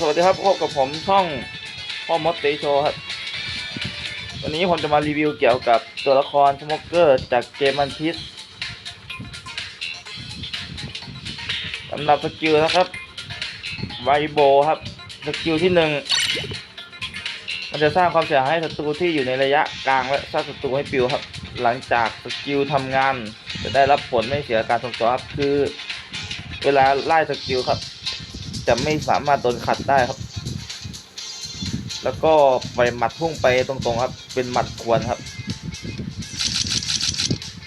สวัสดีครับพบกับผมช่องพ่อมดเตโชครับวันนี้ผมจะมารีวิวเกี่ยวกับตัวละครสโมกเกอร์จากเกมมันทิสสำหรับสกิลนะครับไวโบครับสกิลที่หนึ่งมันจะสร้างความเสียหายให้ศัตรูที่อยู่ในระยะกลางและสร้างศัตรูให้ปิวครับ หลังจากสกิลทำงาน จะได้รับผลไม่เสียการทรงตัวครับคือ เวลาไล่สกิลครับ จะไม่สามารถโดนขัดได้ครับ แล้วก็ไปหมัดพุ่งไปตรงๆครับ เป็นหมัดควรครับ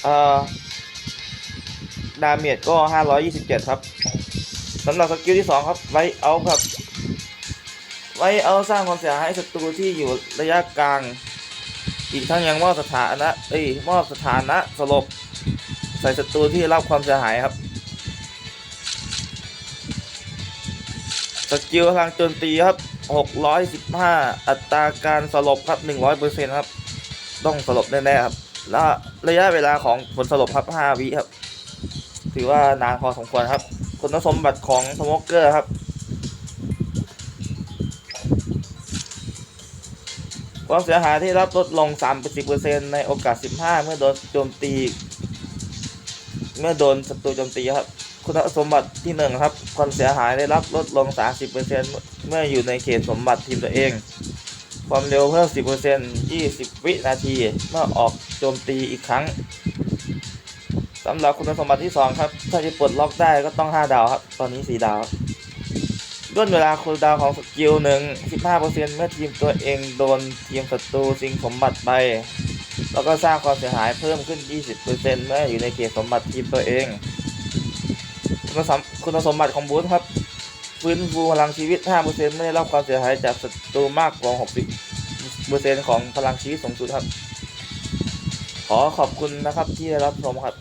เอ่อดาเมจก็ 527 ครับสำหรับสกิลที่ 2 ครับไว้เอาครับ ไว้เอาสร้างความเสียหายให้ศัตรูที่อยู่ระยะกลาง อีกทั้งยังมอบสถานะเอ้ยมอบสถานะสลบใส่ศัตรูที่รับความเสียหายครับ สกิลพลังโจมตีครับ 615 อัตราการสลบครับ 100%ครับ ต้องสลบแน่ๆครับ แล้วระยะเวลาของผลสลบครับ 5 วิครับ ถือว่านานพอสมควรครับ คุณสมบัติของสโมกเกอร์ครับ ความเสียหายที่รับลดลง30%ในโอกาส 15 เมื่อโดนโจมตี เมื่อโดนศัตรูโจมตีครับ คุณสมบัติที่หนึ่งครับความเสียหายได้รับลดลง 30%เมื่ออยู่ในเขตสมบัติทีมตัวเอง ความเร็วเพิ่ม 10% 20 วินาที เมื่อออกโจมตีอีกครั้งสำหรับคุณสมบัติที่ 2 ครับ ถ้าจะปลดล็อกได้ก็ต้อง 5 ดาวครับ ตอนนี้ 4 ดาวครับย่นเวลาคูลดาวของสกิลหนึ่ง15%เมื่อทีมตัวเองโดนทีมศัตรูสิงสมบัติไป แล้วก็สร้างความเสียหายเพิ่มขึ้น 20%เมื่ออยู่ในเขตสมบัติทีมตัวเอง คุณสมคุณสมบัติของบูธครับ ฟื้นฟูพลังชีวิต 5%ไม่ได้รับความเสียหายจากศัตรูมากกว่า 60%ของพลังชีวิตสูงสุดครับ ขอขอบคุณนะครับที่ได้รับชมครับ